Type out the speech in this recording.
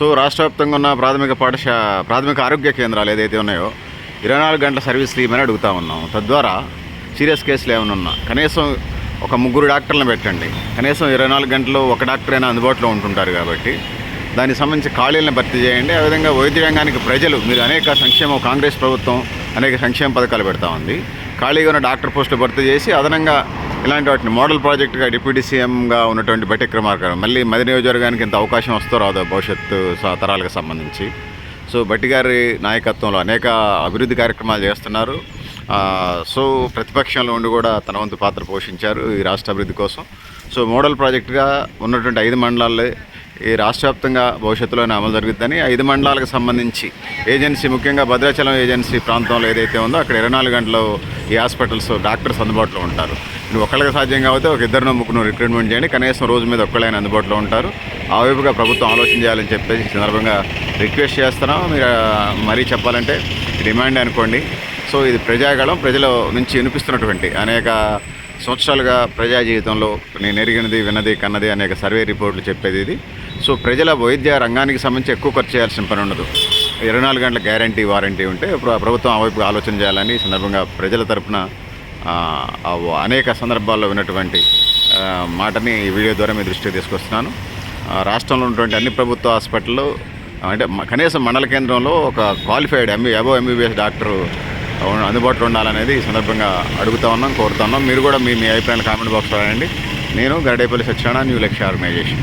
So రాష్ట్ర వ్యాప్తంగా ఉన్న ప్రాథమిక పాఠశా ప్రాథమిక ఆరోగ్య కేంద్రాలు ఏదైతే ఉన్నాయో ఇరవై నాలుగు గంటల సర్వీస్ ఇవ్వమని అడుగుతా ఉన్నాం. తద్వారా సీరియస్ కేసులు ఏమైనా ఉన్నా కనీసం ఒక ముగ్గురు డాక్టర్లను పెట్టండి. కనీసం ఇరవై నాలుగు గంటలు ఒక డాక్టర్ అయినా అందుబాటులో ఉంటుంటారు కాబట్టి దానికి సంబంధించి ఖాళీలను భర్తీ చేయండి. ఆ విధంగా వైద్య రంగానికి ప్రజలు మీరు అనేక సంక్షేమ కాంగ్రెస్ ప్రభుత్వం అనేక సంక్షేమ పథకాలు పెడతా ఉంది. ఖాళీగా ఉన్న డాక్టర్ పోస్టులు భర్తీ చేసి అదనంగా ఇలాంటి వాటిని మోడల్ ప్రాజెక్టుగా డిప్యూటీ సీఎంగా ఉన్నటువంటి బట్టి మళ్ళీ మది నియోజకవర్గానికి ఇంత అవకాశం వస్తో రాదో భవిష్యత్తు స- తరాలకు సంబంధించి? సో బట్టి గారి నాయకత్వంలో అనేక అభివృద్ధి కార్యక్రమాలు చేస్తున్నారు. సో ప్రతిపక్షంలో ఉండి కూడా తన వంతు పాత్ర పోషించారు ఈ రాష్ట్ర అభివృద్ధి కోసం. సో మోడల్ ప్రాజెక్టుగా ఉన్నటువంటి ఐదు మండలాల్లో ఈ రాష్ట్ర వ్యాప్తంగా భవిష్యత్తులోనే అమలు జరుగుతుందని ఐదు మండలాలకు సంబంధించి ఏజెన్సీ ముఖ్యంగా భద్రాచలం ఏజెన్సీ ప్రాంతంలో ఏదైతే ఉందో అక్కడ ఇరవై నాలుగు గంటలు ఈ హాస్పిటల్స్ డాక్టర్స్ అందుబాటులో ఉంటారు. నువ్వు ఒక్కళ్ళకి సాధ్యం కాకపోతే ఒక ఇద్దరు ముగ్గురు రిక్రూట్మెంట్ చేయండి. కనీసం రోజు మీద ఒక్కళ్ళైనా అందుబాటులో ఉంటారు. ఆ వైపుగా ప్రభుత్వం ఆలోచన చేయాలని చెప్పేసి సందర్భంగా రిక్వెస్ట్ చేస్తున్నాం. మీరు మరీ చెప్పాలంటే డిమాండ్ అనుకోండి. సో ఇది ప్రజాగళం. ప్రజల నుంచి వినిపిస్తున్నటువంటి అనేక సంవత్సరాలుగా ప్రజా జీవితంలో నేను ఎరిగినది విన్నది కన్నది అనేక సర్వే రిపోర్ట్లు చెప్పేది ఇది. సో ప్రజల వైద్య రంగానికి సంబంధించి ఎక్కువ ఖర్చు చేయాల్సిన పని ఉండదు. ఇరవై నాలుగు గంటల గ్యారంటీ వారంటీ ఉంటే ప్ర- ప్రభుత్వం ఆ వైపు ఆలోచన చేయాలని సందర్భంగా ప్రజల తరపున అనేక సందర్భాల్లో విన్నటువంటి మాటని ఈ వీడియో ద్వారా మీ దృష్టికి తీసుకొస్తున్నాను. రాష్ట్రంలో ఉన్నటువంటి అన్ని ప్రభుత్వ హాస్పిటల్లో అంటే కనీసం మండల కేంద్రంలో ఒక క్వాలిఫైడ్ ఎంబీ అబో ఎంబీబీఎస్ డాక్టర్ అందుబాటులో ఉండాలనేది ఈ సందర్భంగా అడుగుతా ఉన్నాం కోరుతా ఉన్నాం. మీరు కూడా మీ మీ అభిప్రాయాలు కామెంట్ బాక్స్లో రాయండి. నేను గరడేపల్లి సత్యనారాయణ న్యూ లక్ష్య ఆర్గనైజేషన్